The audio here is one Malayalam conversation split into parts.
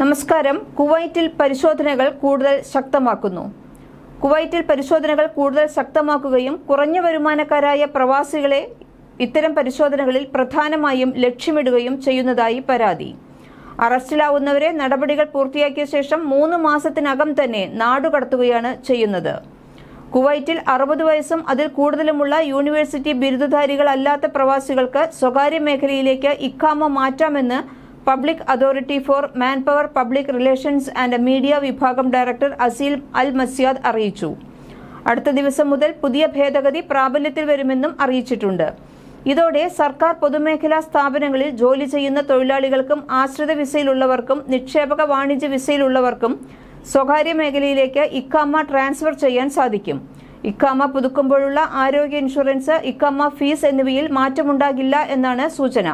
നമസ്കാരം. കുവൈറ്റിൽ പരിശോധനകൾ കൂടുതൽ ശക്തമാക്കുന്നു. കുവൈറ്റിൽ പരിശോധനകൾ കൂടുതൽ ശക്തമാക്കുകയും കുറഞ്ഞ വരുമാനക്കാരായ പ്രവാസികളെ ഇത്തരം പരിശോധനകളിൽ പ്രധാനമായും ലക്ഷ്യമിടുകയും ചെയ്യുന്നതായി പരാതി. അറസ്റ്റിലാവുന്നവരെ നടപടികൾ പൂർത്തിയാക്കിയ ശേഷം മൂന്ന് മാസത്തിനകം തന്നെ നാടുകടത്തുകയാണ് ചെയ്യുന്നത്. കുവൈറ്റിൽ അറുപത് വയസ്സും അതിൽ കൂടുതലുമുള്ള യൂണിവേഴ്സിറ്റി ബിരുദധാരികളല്ലാത്ത പ്രവാസികൾക്ക് സ്വകാര്യ മേഖലയിലേക്ക് ഇക്കാമ മാറ്റാമെന്ന് public authority for man power public relations and media വിഭാഗം ഡയറക്ടർ അസീൽ അൽ മസിയാദ് അറിയിച്ചു. അടുത്ത ദിവസം മുതൽ പുതിയ ഭേദഗതി പ്രാബല്യത്തിൽ വരുമെന്നും അറിയിച്ചിട്ടുണ്ട്. ഇതോടെ സർക്കാർ പൊതുമേഖലാ സ്ഥാപനങ്ങളിൽ ജോലി ചെയ്യുന്ന തൊഴിലാളികൾക്കും ആശ്രിത വിസയിലുള്ളവർക്കും നിക്ഷേപക വാണിജ്യ വിസയിലുള്ളവർക്കും സ്വകാര്യ മേഖലയിലേക്ക് ഇക്കാമ ട്രാൻസ്ഫർ ചെയ്യാൻ സാധിക്കും. ഇക്കാമ പുതുക്കുമ്പോഴുള്ള ആരോഗ്യ ഇൻഷുറൻസ് ഇക്കാമ ഫീസ് എന്നിവയിൽ മാറ്റമുണ്ടാകില്ല എന്നാണ് സൂചന.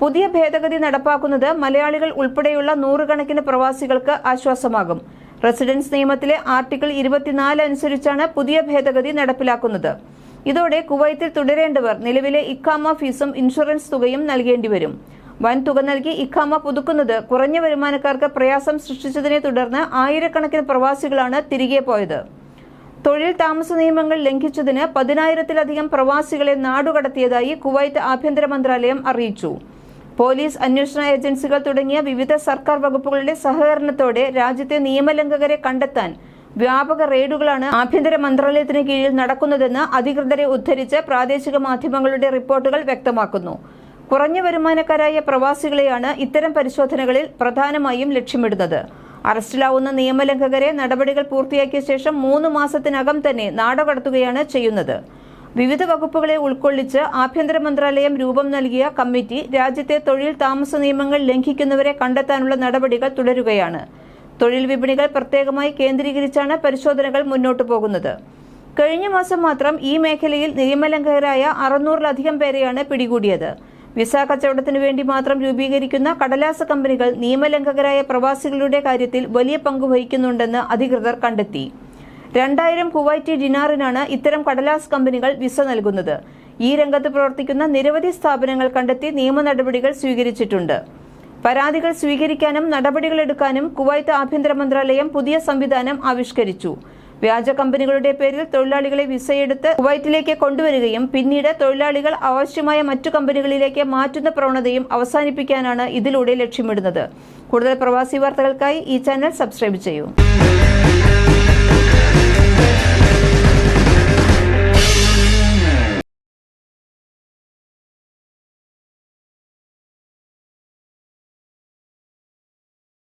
പുതിയ ഭേദഗതി നടപ്പാക്കുന്നത് മലയാളികൾ ഉൾപ്പെടെയുള്ള നൂറുകണക്കിന് പ്രവാസികൾക്ക് ആശ്വാസമാകും. റെസിഡൻസ് നിയമത്തിലെ ആർട്ടിക്കിൾ ഇരുപത്തിനാല് അനുസരിച്ചാണ് പുതിയ ഭേദഗതി നടപ്പിലാക്കുന്നത്. ഇതോടെ കുവൈത്തിൽ തുടരേണ്ടവർ നിലവിലെ ഇക്കാമ ഫീസും ഇൻഷുറൻസ് തുകയും നൽകേണ്ടി വരും. വൻ തുക നൽകി ഇക്കാമ പുതുക്കുന്നത് കുറഞ്ഞ വരുമാനക്കാർക്ക് പ്രയാസം സൃഷ്ടിച്ചതിനെ തുടർന്ന് ആയിരക്കണക്കിന് പ്രവാസികളാണ് തിരികെ പോയത്. തൊഴിൽ താമസ നിയമങ്ങൾ ലംഘിച്ചതിന് പതിനായിരത്തിലധികം പ്രവാസികളെ നാടുകടത്തിയതായി കുവൈത്ത് ആഭ്യന്തര മന്ത്രാലയം അറിയിച്ചു. പോലീസ് അന്വേഷണ ഏജൻസികൾ തുടങ്ങിയ വിവിധ സർക്കാർ വകുപ്പുകളുടെ സഹകരണത്തോടെ രാജ്യത്തെ നിയമലംഘകരെ കണ്ടെത്താൻ വ്യാപക റെയ്ഡുകളാണ് ആഭ്യന്തര മന്ത്രാലയത്തിന് കീഴിൽ നടക്കുന്നതെന്ന് അധികൃതരെ ഉദ്ധരിച്ച് പ്രാദേശിക മാധ്യമങ്ങളുടെ റിപ്പോർട്ടുകൾ വ്യക്തമാക്കുന്നു. കുറഞ്ഞ വരുമാനക്കാരായ പ്രവാസികളെയാണ് ഇത്തരം പരിശോധനകളിൽ പ്രധാനമായും ലക്ഷ്യമിടുന്നത്. അറസ്റ്റിലാവുന്ന നിയമലംഘകരെ നടപടികൾ പൂർത്തിയാക്കിയ ശേഷം മൂന്ന് മാസത്തിനകം തന്നെ നാടുകടത്തുകയാണ് ചെയ്യുന്നത്. വിവിധ വകുപ്പുകളെ ഉൾക്കൊള്ളിച്ച് ആഭ്യന്തര മന്ത്രാലയം രൂപം നൽകിയ കമ്മിറ്റി രാജ്യത്തെ തൊഴിൽ താമസ നിയമങ്ങൾ ലംഘിക്കുന്നവരെ കണ്ടെത്താനുള്ള നടപടികൾ തുടരുകയാണ്. തൊഴിൽ വിപണികൾ പ്രത്യേകമായി കേന്ദ്രീകരിച്ചാണ് പരിശോധനകൾ മുന്നോട്ടു പോകുന്നത്. കഴിഞ്ഞ മാസം മാത്രം ഈ മേഖലയിൽ നിയമലംഘകരായ അറുന്നൂറിലധികം പേരെയാണ് പിടികൂടിയത്. വിസ കച്ചവടത്തിനു വേണ്ടി മാത്രം രൂപീകരിക്കുന്ന കടലാസ കമ്പനികൾ നിയമലംഘകരായ പ്രവാസികളുടെ കാര്യത്തിൽ വലിയ പങ്ക് വഹിക്കുന്നുണ്ടെന്ന് അധികൃതർ കണ്ടെത്തി. രണ്ടായിരം കുവൈറ്റി ഡിനാറിനാണ് ഇത്തരം കടലാസ് കമ്പനികൾ വിസ നൽകുന്നത്. ഈ രംഗത്ത് പ്രവർത്തിക്കുന്ന നിരവധി സ്ഥാപനങ്ങൾ കണ്ടെത്തി നിയമ നടപടികൾ സ്വീകരിച്ചിട്ടുണ്ട്. പരാതികൾ സ്വീകരിക്കാനും നടപടികൾ എടുക്കാനും കുവൈത്ത് ആഭ്യന്തര മന്ത്രാലയം പുതിയ സംവിധാനം ആവിഷ്കരിച്ചു. വ്യാജ കമ്പനികളുടെ പേരിൽ തൊഴിലാളികളെ വിസയെടുത്ത് കുവൈറ്റിലേക്ക് കൊണ്ടുവരികയും പിന്നീട് തൊഴിലാളികൾ ആവശ്യമായ മറ്റു കമ്പനികളിലേക്ക് മാറ്റുന്ന പ്രവണതയും അവസാനിപ്പിക്കാനാണ് ഇതിലൂടെ ലക്ഷ്യമിടുന്നത്. കൂടുതൽ പ്രവാസി വാർത്തകൾക്കായി ഈ ചാനൽ സബ്സ്ക്രൈബ് ചെയ്യൂ.